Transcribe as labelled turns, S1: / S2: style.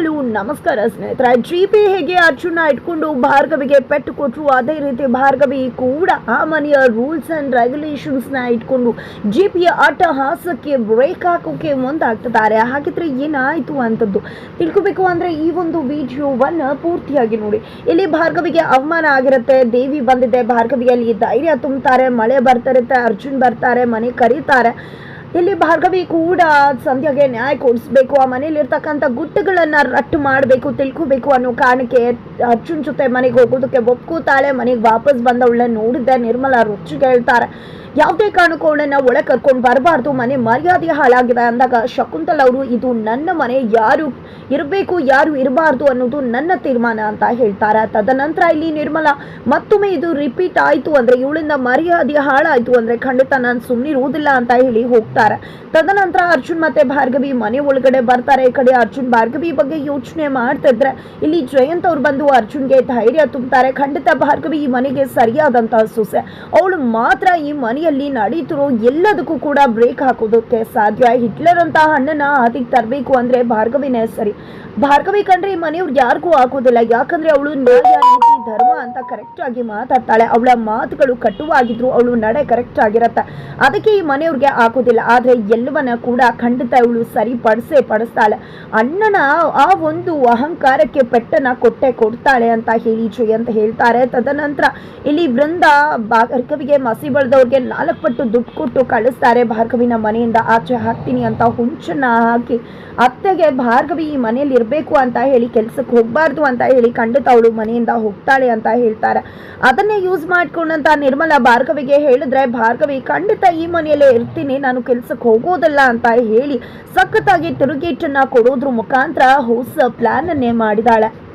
S1: Hello, ನಮಸ್ಕಾರ ಸ್ನೇಹಿತರ. G P ಹೇಗೆ ಅರ್ಜುನ ಇಟ್ಕೊಂಡು ಭಾರ್ಗವಿಗೆ ಪೆಟ್ಟು ಕೊಟ್ಟರು ಅದೇ ರೀತಿ ಭಾರ್ಗವಿ ಕೂಡ ಆ ಮನೆಯ ರೂಲ್ಸ್ ಅಂಡ್ ರೆಗ್ಯುಲೇಷನ್ಸ್ನ ಇಟ್ಕೊಂಡು ಜಿ ಪಿಯ ಅಟ್ಟಹಾಸಕ್ಕೆ ಬ್ರೇಕ್ ಹಾಕೋಕೆ ಮುಂದಾಗ್ತಿದ್ದಾರೆ. ಹಾಗಿದ್ರೆ ಏನಾಯಿತು ಅಂತದ್ದು? ತಿಳ್ಕೊಬೇಕು ಅಂದರೆ ಈ ಒಂದು ವಿಡಿಯೋವನ್ನು ಪೂರ್ತಿಯಾಗಿ ನೋಡಿ. ಇಲ್ಲಿ ಭಾರ್ಗವಿಗೆ ಅವಮಾನ ಆಗಿರುತ್ತೆ. ದೇವಿ ಬಂದಿದೆ. ಭಾರ್ಗವಿಯಲ್ಲಿ ಧೈರ್ಯ ತುಂಬುತ್ತಾರೆ ಮಳೆ ಬರ್ತಿರುತ್ತೆ ಅರ್ಜುನ್ ಬರ್ತಾರೆ. ಮನೆ ಕರೀತಾರೆ. ಇಲ್ಲಿ ಭಾರ್ಗವಿ ಕೂಡ ಸಂಧ್ಯಾಗೆ ನ್ಯಾಯ ಕೊಡಿಸ್ಬೇಕು, ಆ ಮನೇಲಿರ್ತಕ್ಕಂಥ ಗುಟ್ಟುಗಳನ್ನು ರಟ್ಟು ಮಾಡಬೇಕು, ತಿಳ್ಕೊಬೇಕು ಅನ್ನೋ ಕಾರಣಕ್ಕೆ ಅರ್ಜುನ್ ಜೊತೆ ಮನೆಗೆ ಹೋಗೋದಕ್ಕೆ ಒಪ್ಕೋತಾಳೆ, ಮನೆಗೆ ವಾಪಸ್ ಬಂದವಳ ನೋಡಿದ್ದೆ. ನಿರ್ಮಲಾ ರುಚಿಗೆ ಹೇಳ್ತಾರೆ ಯಾವುದೇ ಕಾರಣಕ್ಕೂ ಒಳಗೆ ಕರ್ಕೊಂಡು ಬರಬಾರ್ದು. ಮನೆ ಮರ್ಯಾದೆ ಹಾಳಾಗಿದೆ ಅಂದಾಗ ಶಕುಂತಲ್ ಅವರು, ಇದು ನನ್ನ ಮನೆ, ಯಾರು ಇರಬೇಕು, ಯಾರು ಇರಬಾರ್ದು ಅನ್ನೋದು ನನ್ನ ತೀರ್ಮಾನ ಅಂತ ಹೇಳ್ತಾರೆ. ತದನಂತರ ಇಲ್ಲಿ ನಿರ್ಮಲಾ, ಮತ್ತೊಮ್ಮೆ ಇದು ರಿಪೀಟ್ ಆಯಿತು ಅಂದರೆ, ಇವಳಿಂದ ಮರ್ಯಾದೆ ಹಾಳಾಯಿತು ಅಂದರೆ ಖಂಡಿತ ನಾನು ಸುಮ್ಮನಿರುವುದಿಲ್ಲ ಅಂತ ಹೇಳಿ ಹೋಗ್ತಾರೆ. ತದನಂತರ ಅರ್ಜುನ್ ಮತ್ತೆ ಭಾರ್ಗವಿ ಮನೆ ಒಳಗಡೆ ಬರ್ತಾರೆ. ಈ ಕಡೆ ಅರ್ಜುನ್ ಭಾರ್ಗವಿ ಬಗ್ಗೆ ಯೋಚನೆ ಮಾಡ್ತಿದ್ರೆ ಇಲ್ಲಿ ಜಯಂತ್ ಅವ್ರು ಬಂದು ಅರ್ಜುನ್ಗೆ ಧೈರ್ಯ ತುಂಬುತ್ತಾರೆ ಖಂಡಿತ ಭಾರ್ಗವಿ ಈ ಮನೆಗೆ ಸರಿಯಾದಂತಹ ಸೊಸೆ. ಅವಳು ಮಾತ್ರ ಈ ಮನೆಯಲ್ಲಿ ನಡೀತಿರೋ ಎಲ್ಲದಕ್ಕೂ ಕೂಡ ಬ್ರೇಕ್ ಹಾಕೋದಕ್ಕೆ ಸಾಧ್ಯ. ಹಿಟ್ಲರ್ ಅಂತ ಹಣ್ಣನ್ನ ಹಾದಿಗೆ ತರಬೇಕು ಅಂದ್ರೆ ಭಾರ್ಗವಿನೇ ಸರಿ. ಭಾರ್ಗವಿ ಕಂಡ್ರೆ ಈ ಮನೆಯವ್ರು ಯಾರಿಗೂ ಹಾಕೋದಿಲ್ಲ. ಯಾಕಂದ್ರೆ ಅವಳು ನ್ಯಾಯ ಅಂತ ಕರೆಕ್ಟ್ ಆಗಿ ಮಾತಾಡ್ತಾಳೆ. ಅವಳ ಮಾತುಗಳು ಕಟ್ಟುವಾಗಿದ್ರು ಅವಳು ನಡೆ ಕರೆಕ್ಟ್ ಆಗಿರತ್ತೆ. ಅದಕ್ಕೆ ಈ ಮನೆಯವ್ರಿಗೆ ಆಗೋದಿಲ್ಲ. ಆದ್ರೆ ಎಲ್ಲವನ್ನ ಕೂಡ ಖಂಡಿತ ಇವಳು ಸರಿಪಡಿಸೇ ಪಡಿಸ್ತಾಳೆ. ಅಣ್ಣನ ಆ ಒಂದು ಅಹಂಕಾರಕ್ಕೆ ಪೆಟ್ಟನ ಕೊಟ್ಟೆ ಕೊಡ್ತಾಳೆ ಅಂತ ಹೇಳಿ ಅಂತ ಹೇಳ್ತಾರೆ. ತದನಂತರ ಇಲ್ಲಿ ವೃಂದ ಭಾರ್ಗವಿಗೆ ಮಸಿ ಬಳ್ದವ್ರಿಗೆ ನಾಲ್ಕು ಪಟ್ಟು ದುಡ್ಡು ಕೊಟ್ಟು ಕಳಿಸ್ತಾರೆ. ಭಾರ್ಗವಿನ ಮನೆಯಿಂದ ಆಚೆ ಹಾಕ್ತೀನಿ ಅಂತ ಹುಂಚನ್ನ ಹಾಕಿ, ಅತ್ತೆಗೆ ಭಾರ್ಗವಿ ಈ ಮನೆಯಲ್ಲಿ ಇರಬೇಕು ಅಂತ ಹೇಳಿ, ಕೆಲ್ಸಕ್ಕೆ ಹೋಗಬಾರ್ದು ಅಂತ ಹೇಳಿ ಖಂಡಿತ ಅವಳು ಮನೆಯಿಂದ ಹೋಗ್ತಾಳೆ ಅಂತ ಹೇಳ್ತಾರೆ. ಅದನ್ನೇ ಯೂಸ್ ಮಾಡ್ಕೊಂಡಂತ ನಿರ್ಮಲಾ ಭಾರ್ಗವಿಗೆ ಹೇಳಿದ್ರೆ, ಭಾರ್ಗವಿ, ಖಂಡಿತ ಈ ಮನೆಯಲ್ಲೇ ಇರ್ತೀನಿ. ನಾನು ಕೆಲ್ಸಕ್ಕೆ ಹೋಗೋದಲ್ಲ ಅಂತ ಹೇಳಿ ಸಖತ್ತಾಗಿ ತಿರುಗೇಟನ್ನ ಕೊಡೋದ್ರ ಮುಖಾಂತರ ಹೊಸ ಪ್ಲಾನ್ ಅನ್ನೇ ಮಾಡಿದಾಳೆ.